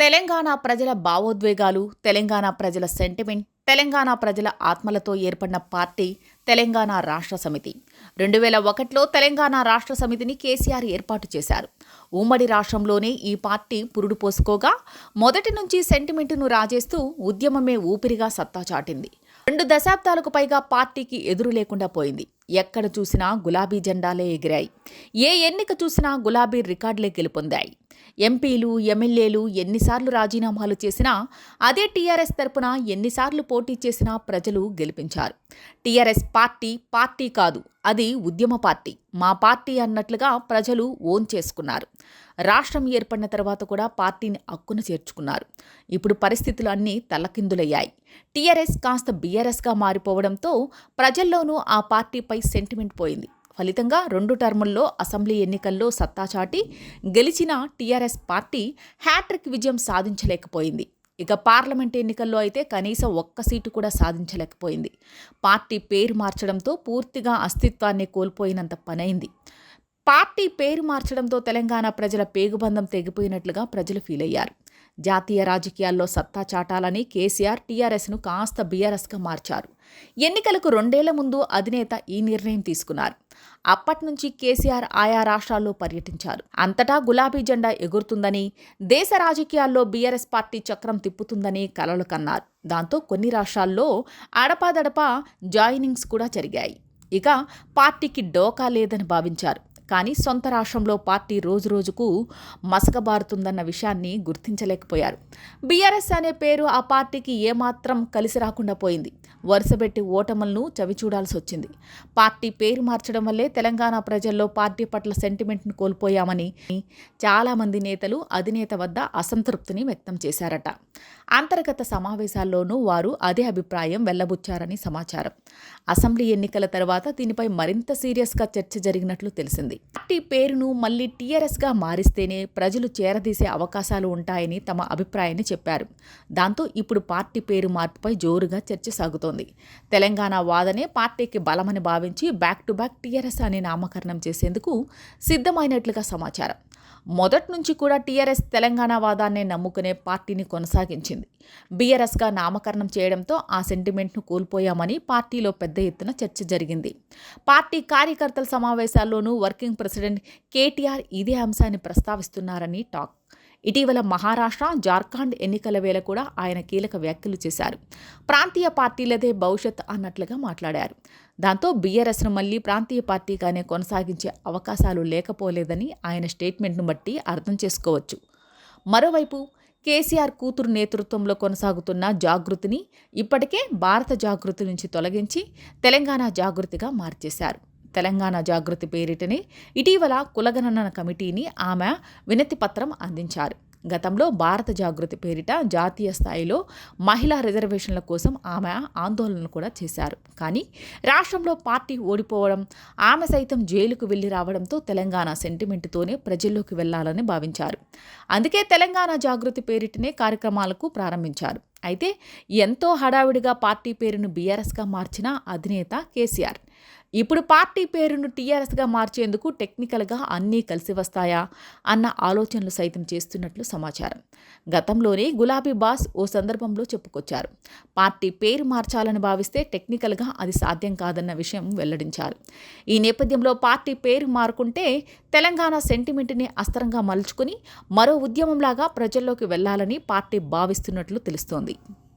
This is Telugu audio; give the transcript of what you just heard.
తెలంగాణ ప్రజల భావోద్వేగాలు తెలంగాణ ప్రజల సెంటిమెంట్ తెలంగాణ ప్రజల ఆత్మలతో ఏర్పడిన పార్టీ తెలంగాణ రాష్ట్ర సమితి. రెండు వేల ఒకటిలో తెలంగాణ రాష్ట్ర సమితిని కేసీఆర్ ఏర్పాటు చేశారు. ఉమ్మడి రాష్ట్రంలోనే ఈ పార్టీ పురుడు పోసుకోగా మొదటి నుంచి సెంటిమెంటును రాజేస్తూ ఉద్యమమే ఊపిరిగా సత్తా చాటింది. రెండు దశాబ్దాలకు పైగా పార్టీకి ఎదురు లేకుండా పోయింది. ఎక్కడ చూసినా గులాబీ జెండాలే ఎగిరాయి. ఏ ఎన్నిక చూసినా గులాబీ రికార్డులే గెలుపొందాయి. ఎంపీలు ఎమ్మెల్యేలు ఎన్నిసార్లు రాజీనామాలు చేసినా అదే టీఆర్ఎస్ తరపున ఎన్నిసార్లు పోటీ చేసినా ప్రజలు గెలిపించారు. టీఆర్ఎస్ పార్టీ పార్టీ కాదు అది ఉద్యమ పార్టీ. మా పార్టీ అన్నట్లుగా ప్రజలు ఓన్ చేసుకున్నారు. రాష్ట్రం ఏర్పడిన తర్వాత కూడా పార్టీని అక్కున చేర్చుకున్నారు. ఇప్పుడు పరిస్థితులు అన్నీ తలకిందులయ్యాయి. టీఆర్ఎస్ కాస్త బీఆర్ఎస్గా మారిపోవడంతో ప్రజల్లోనూ ఆ పార్టీపై సెంటిమెంట్ పోయింది. ఫలితంగా రెండు టర్ముల్లో అసెంబ్లీ ఎన్నికల్లో సత్తా చాటి గెలిచిన టీఆర్ఎస్ పార్టీ హ్యాట్రిక్ విజయం సాధించలేకపోయింది. ఇక పార్లమెంట్ ఎన్నికల్లో అయితే కనీసం ఒక్క సీటు కూడా సాధించలేకపోయింది. పార్టీ పేరు మార్చడంతో పూర్తిగా అస్తిత్వాన్ని కోల్పోయినంత పనైంది. పార్టీ పేరు మార్చడంతో తెలంగాణ ప్రజల పేగుబంధం తెగిపోయినట్లుగా ప్రజలు ఫీల్ అయ్యారు జాతీయ రాజకీయాల్లో సత్తా చాటాలని కేసీఆర్ టీఆర్ఎస్ను కాస్త బీఆర్ఎస్గా మార్చారు. ఎన్నికలకు రెండేళ్ళ ముందు అధినేత ఈ నిర్ణయం తీసుకున్నారు. అప్పటి నుంచి కేసీఆర్ ఆయా రాష్ట్రాల్లో పర్యటించారు. అంతటా గులాబీ జెండా ఎగురుతుందని దేశ రాజకీయాల్లో బీఆర్ఎస్ పార్టీ చక్రం తిప్పుతుందని కలలు కన్నారు. దాంతో కొన్ని రాష్ట్రాల్లో అడపాదడపా జాయినింగ్స్ కూడా జరిగాయి. ఇక పార్టీకి డోకా లేదని భావించారు. కానీ సొంత రాష్ట్రంలో పార్టీ రోజురోజుకు మసకబారుతుందన్న విషయాన్ని గుర్తించలేకపోయారు. బీఆర్ఎస్ అనే పేరు ఆ పార్టీకి ఏమాత్రం కలిసి రాకుండా పోయింది. వరుసపెట్టి ఓటములను చవిచూడాల్సి వచ్చింది. పార్టీ పేరు మార్చడం వల్లే తెలంగాణ ప్రజల్లో పార్టీ పట్ల సెంటిమెంట్ను కోల్పోయామని చాలామంది నేతలు అధినేత వద్ద అసంతృప్తిని వ్యక్తం చేశారట. అంతర్గత సమావేశాల్లోనూ వారు అదే అభిప్రాయం వెల్లబుచ్చారని సమాచారం. అసెంబ్లీ ఎన్నికల తర్వాత దీనిపై మరింత సీరియస్గా చర్చ జరిగినట్లు తెలిసింది. పార్టీ పేరును మళ్ళీ టీఆర్ఎస్గా మారిస్తేనే ప్రజలు చేరదీసే అవకాశాలు ఉంటాయని తమ అభిప్రాయాన్ని చెప్పారు. దాంతో ఇప్పుడు పార్టీ పేరు మార్పుపై జోరుగా చర్చ సాగుతోంది. తెలంగాణ వాదనే పార్టీకి బలమని భావించి బ్యాక్ టు బ్యాక్ టీఆర్ఎస్ అనే నామకరణం చేసేందుకు సిద్ధమైనట్లుగా సమాచారం. మొదటి నుంచి కూడా టీఆర్ఎస్ తెలంగాణ వాదాన్నే నమ్ముకునే పార్టీని కొనసాగించింది. బీఆర్ఎస్గా నామకరణం చేయడంతో ఆ సెంటిమెంట్ను కోల్పోయామని పార్టీలో పెద్ద ఎత్తున చర్చ జరిగింది. పార్టీ కార్యకర్తల సమావేశాల్లోనూ వర్కింగ్ ప్రెసిడెంట్ కేటీఆర్ ఇదే అంశాన్ని ప్రస్తావిస్తున్నారని టాక్ ఇటీవల మహారాష్ట్ర జార్ఖండ్ ఎన్నికల వేళ కూడా ఆయన కీలక వ్యాఖ్యలు చేశారు. ప్రాంతీయ పార్టీలదే భవిష్యత్ అన్నట్లుగా మాట్లాడారు. దాంతో బీఆర్ఎస్ను మళ్ళీ ప్రాంతీయ పార్టీగానే కొనసాగించే అవకాశాలు లేకపోలేదని ఆయన స్టేట్మెంట్ను బట్టి అర్థం చేసుకోవచ్చు. మరోవైపు కేసీఆర్ కూతురు నేతృత్వంలో కొనసాగుతున్న జాగృతిని ఇప్పటికే భారత జాగృతి నుంచి తొలగించి తెలంగాణ జాగృతిగా మార్చేశారు. తెలంగాణ జాగృతి పేరిటనే ఇటీవల కులగణన కమిటీని ఆమె వినతి పత్రం అందించారు. గతంలో భారత జాగృతి పేరిట జాతీయ స్థాయిలో మహిళా రిజర్వేషన్ల కోసం ఆమె ఆందోళన కూడా చేశారు. కానీ రాష్ట్రంలో పార్టీ ఓడిపోవడం ఆమె సైతం జైలుకు వెళ్ళి రావడంతో తెలంగాణ సెంటిమెంట్తోనే ప్రజల్లోకి వెళ్ళాలని భావించారు. అందుకే తెలంగాణ జాగృతి పేరిటనే కార్యక్రమాలకు ప్రారంభించారు. అయితే ఎంతో హడావిడిగా పార్టీ పేరును బీఆర్ఎస్గా మార్చిన అధినేత కేసీఆర్. ఇప్పుడు పార్టీ పేరును టీఆర్ఎస్గా మార్చేందుకు టెక్నికల్గా అన్నీ కలిసి వస్తాయా అన్న ఆలోచనలు సైతం చేస్తున్నట్లు సమాచారం. గతంలోనే గులాబీ బాస్ ఓ సందర్భంలో చెప్పుకొచ్చారు. పార్టీ పేరు మార్చాలని భావిస్తే టెక్నికల్గా అది సాధ్యం కాదన్న విషయం వెల్లడించారు. ఈ నేపథ్యంలో పార్టీ పేరు మారుకుంటే తెలంగాణ సెంటిమెంట్ని అస్త్రంగా మలుచుకుని మరో ఉద్యమంలాగా ప్రజల్లోకి వెళ్ళాలని పార్టీ భావిస్తున్నట్లు తెలుస్తోంది.